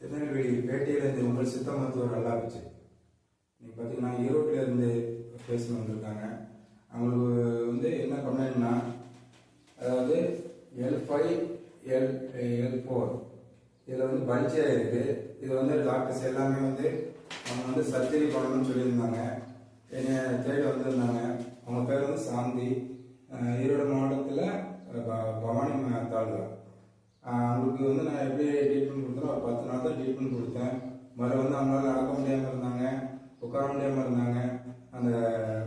திருநெல்வேலி பேட்டையிலேருந்து உங்கள் சித்த மருத்துவர் நல்லா இருந்துச்சு நீங்கள் பார்த்தீங்கன்னா ஈரோட்டில் இருந்து பேசணும் வந்திருக்காங்க. அவங்களுக்கு வந்து என்ன கம்ப்ளைண்ட்னா அதாவது L five L L four இதில் வந்து பல்ஜியாக இருக்குது இது வந்து டாக்டர்ஸ் எல்லாமே வந்து அவங்க வந்து சர்ஜரி பண்ணணும்னு சொல்லியிருந்தாங்க. என்னை தேடி வந்திருந்தாங்க. அவங்க பேர் வந்து சாந்தி. ஈரோடு மாவட்டத்தில் பவானி ம- அவங்களுக்கு வந்து நான் எப்படி ட்ரீட்மெண்ட் கொடுத்தனோ ஒரு பத்து நாள் தான் ட்ரீட்மெண்ட் கொடுத்தேன் முதல்ல வந்து அவங்களால நடக்க முடியாமல் இருந்தாங்க உட்கார முடியாமல் இருந்தாங்க. அந்த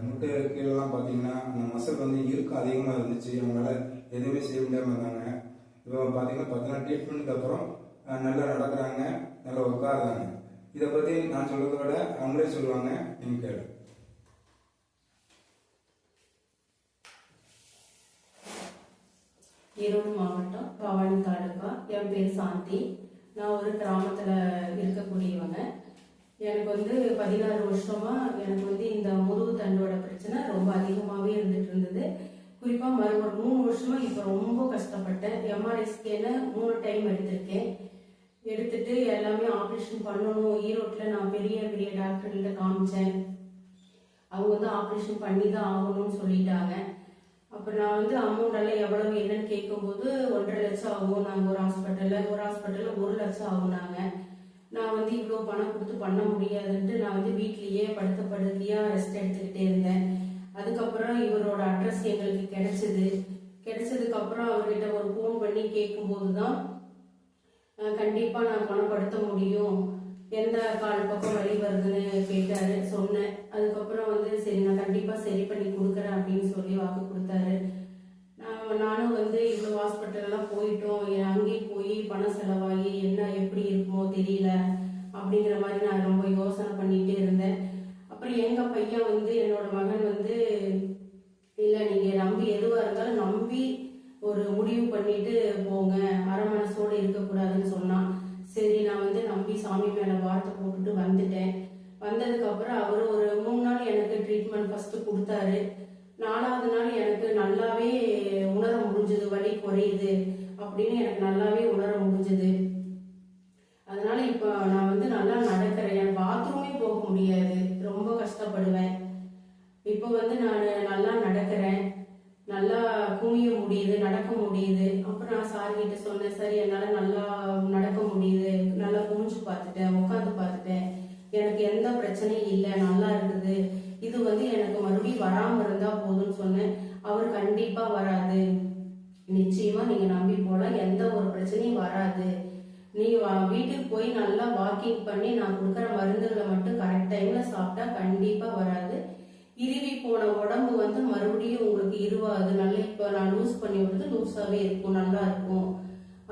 முட்டை கீழெல்லாம் பார்த்தீங்கன்னா அந்த மசில் வந்து இருக்கு அதிகமாக இருந்துச்சு. அவங்களால எதுவுமே செய்ய முடியாமல் இருந்தாங்க. இப்போ பார்த்தீங்கன்னா பத்து நாள் ட்ரீட்மெண்ட்டுக்கு அப்புறம் நல்லா நடக்கிறாங்க நல்லா உட்காருறாங்க. இதை பற்றி நான் சொல்கிறத விட அவங்களே சொல்லுவாங்க நீங்கள் கேளு. ஈரோடு மாவட்டம் பவானி தாலுகா என் பேர் சாந்தி. நான் ஒரு கிராமத்தில் இருக்கக்கூடியவங்க. எனக்கு வந்து பதினாறு வருஷமாக எனக்கு வந்து இந்த முதுகு தண்டோட பிரச்சனை ரொம்ப அதிகமாகவே இருந்துட்டு இருந்தது. குறிப்பாக மறு ஒரு மூணு வருஷமாக இப்போ ரொம்ப கஷ்டப்பட்டேன். எம்ஆர்ஐ ஸ்கேனை மூணு டைம் எடுத்திருக்கேன். எடுத்துட்டு எல்லாமே ஆப்ரேஷன் பண்ணணும். ஈரோட்டில் நான் பெரிய பெரிய டாக்டர்கிட்ட காமிச்சேன். அவங்க வந்து ஆப்ரேஷன் பண்ணி தான் ஆகணும்னு சொல்லிட்டாங்க. அப்புறம் நான் வந்து அமௌண்ட் எல்லாம் எவ்வளவு என்னன்னு கேட்கும்போது ஒன்றரை லட்சம் ஆகும். நாங்கள் ஒரு ஹாஸ்பிட்டலில் ஒரு ஹாஸ்பிட்டலில் ஒரு லட்சம் ஆகுனாங்க நான் வந்து இவ்வளோ பணம் கொடுத்து பண்ண முடியாதுன்ட்டு நான் வந்து வீட்லேயே படுத்த படுக்கையாக ரெஸ்ட் எடுத்துக்கிட்டே இருந்தேன். அதுக்கப்புறம் இவரோட அட்ரஸ் எங்களுக்கு கிடைச்சது. கிடைச்சதுக்கப்புறம் அவர்கிட்ட ஒரு ஃபோன் பண்ணி கேட்கும்போது தான் கண்டிப்பாக நான் பணப்படுத்த முடியும். எந்த கால் பக்கம் வழி வருது கேட்டாரு சொன்னேன் அதுக்கப்புறம் வந்து சரி நான் கண்டிப்பா சரி பண்ணி கொடுக்குறேன் அப்படின்னு சொல்லி வாக்கு கொடுத்தாரு நான் நானும் வந்து இவ்வளோ ஹாஸ்பிட்டல்லாம் போயிட்டோம் எ- அங்கேயும் போய் பணம் செலவாகி என்ன எப்படி இருக்குமோ தெரியல அப்படிங்கிற மாதிரி நான் ரொம்ப யோசனை பண்ணிகிட்டே இருந்தேன். அப்புறம் எங்கள் பையன் வந்து என்னோட மகன் வந்து இல்லை நீங்கள் நம்பி எதுவாக இருந்தாலும் நம்பி ஒரு முடிவு பண்ணிட்டு போங்க. அரை மனசோடு இருக்கக்கூடாதுன்னு சொன்னான். சரி நான் வந்து நம்பி சாமி மேலே வார்த்தை போட்டுட்டு வந்துட்டேன். வந்ததுக்கப்புறம் அவர் ஒரு மூணு நாள் எனக்கு ட்ரீட்மெண்ட் ஃபஸ்ட்டு கொடுத்தாரு. நாலாவது நாள் எனக்கு நல்லாவே உணர முடிஞ்சது வலி குறையுது அப்படின்னு எனக்கு நல்லாவே உணர முடிஞ்சது. அதனால இப்போ நான் வந்து நல்லா நடக்கிறேன். பாத்ரூமே போக முடியாது. ரொம்ப கஷ்டப்படுவேன். இப்போ வந்து நான் நல்லா நடக்கிறேன். நல்லா குமிய முடியுது நடக்க முடியுது. அப்புறம் நான் சார் கிட்ட சொன்னேன் சரி என்னால் நல்லா நடக்க முடியுது. நல்லா குமிஞ்சு பார்த்துட்டேன் உட்காந்து பார்த்துட்டேன். எனக்கு எந்த பிரச்சனையும் இல்லை நல்லா இருக்குது. இது வந்து எனக்கு மறுபடியும் வராமல் இருந்தால் போதும்னு சொன்னேன். அவர் கண்டிப்பாக வராது. நிச்சயமா நீங்க நம்பி போலாம். எந்த ஒரு பிரச்சனையும் வராது. நீங்கள் வீட்டுக்கு போய் நல்லா வாக்கிங் பண்ணி நான் கொடுக்குற மருந்துகளை மட்டும் கரெக்ட் டைம்ல சாப்பிட்டா கண்டிப்பா வராது. இருவி போன உடம்பு வந்து மறுபடியும் உங்களுக்கு இருவாது நல்லா இப்போ நான் லூஸ் பண்ணி விடுறது லூஸாவே இருக்கும் நல்லா இருக்கும்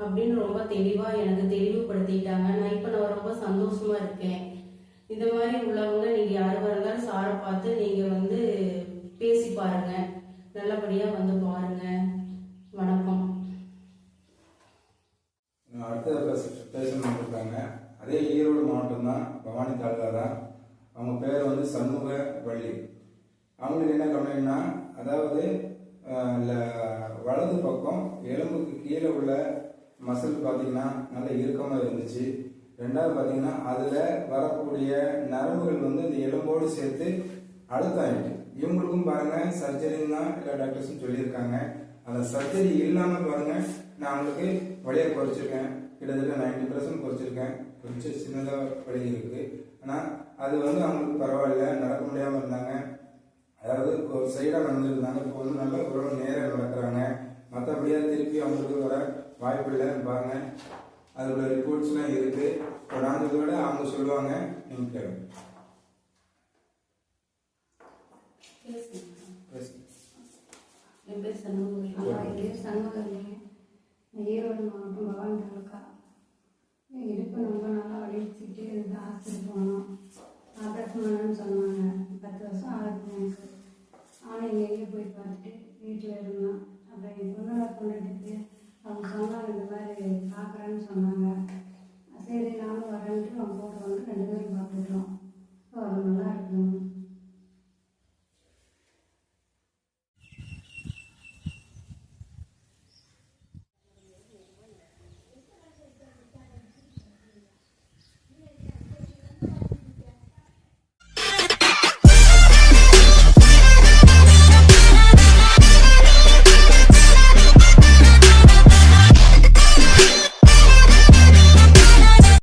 அப்படின்னு ரொம்ப தெளிவா எனக்கு தெளிவுபடுத்திட்டாங்க. நான் இப்போ நான் ரொம்ப சந்தோஷமா இருக்கேன். இந்த மாதிரி உள்ளவங்க நீங்க யார் இருந்தாலும் சாரை பார்த்து நீங்க வந்து பேசி பாருங்க. நல்லபடியா வந்து பாருங்க வணக்கம் அடுத்த பேச- பேசணும்னு இருக்காங்க அதே ஈரோடு மாவட்டம் தான் பவானி தாலுகா தான் அவங்க பேர் வந்து சண்முக வள்ளி. அவங்களுக்கு என்ன கம்ப்ளைண்ட்னா அதாவது வலது பக்கம் எலும்புக்கு கீழே உள்ள மசில் பார்த்தீங்கன்னா நல்ல இறுக்கமாக இருந்துச்சு. ரெண்டாவது பார்த்தீங்கன்னா அதில் வரக்கூடிய நரம்புகள் வந்து இந்த எலும்போடு சேர்த்து அழுத்தாயிட்டு இவங்களுக்கும் பாருங்கள் சர்ஜரின்னு தான் எல்லா டாக்டர்ஸும் சொல்லியிருக்காங்க. அந்த சர்ஜரி இல்லாமல் பாருங்கள் நான் அவங்களுக்கு வழியை குறைச்சிருக்கேன். கிட்டத்தட்ட நைன்டி பர்சன்ட் குறைச்சிருக்கேன். கொஞ்சம் சின்னதாக வழி இருக்கு. ஆனால் அது வந்து அவங்களுக்கு பரவாயில்ல. நடக்க முடியாமல் இருந்தாங்க. அதாவது ஒரு சைடாக நடந்துருந்தாங்க. இப்போ வந்து நல்லா ஒரு நேரம் நடக்கிறாங்க மற்றபடியா திருப்பி அவங்களுக்கு வர வாய்ப்பு இல்லைன்னு பாருங்க. அதோட ரிப்போர்ட்ஸ்லாம் இருக்கு. இப்போ நான் விட அவங்க சொல்லுவாங்க நீங்கள் கேளுங்க. என் பேர் சண்முகவல்லி. அம்மா என் பேர் சண்முகவல்லி ரொம்ப நல்லா வலிச்சுட்டு இருந்து ஹாஸ்பிட்டல் போனோம். ஆப்ரேஷன் பண்ணணும்னு சொன்னாங்க பத்து வருஷம் ஆகுது. எனக்கு ஆனால் எங்கேயும் போய் பார்த்துட்டு வீட்டில் இருந்தோம் அப்புறம் என் பொண்ணோட பொண்ணுக்கு அவங்க சொன்னாங்க இந்த மாதிரி பார்க்குறேன்னு சொன்னாங்க. சரி நானும் வரேன்ட்டு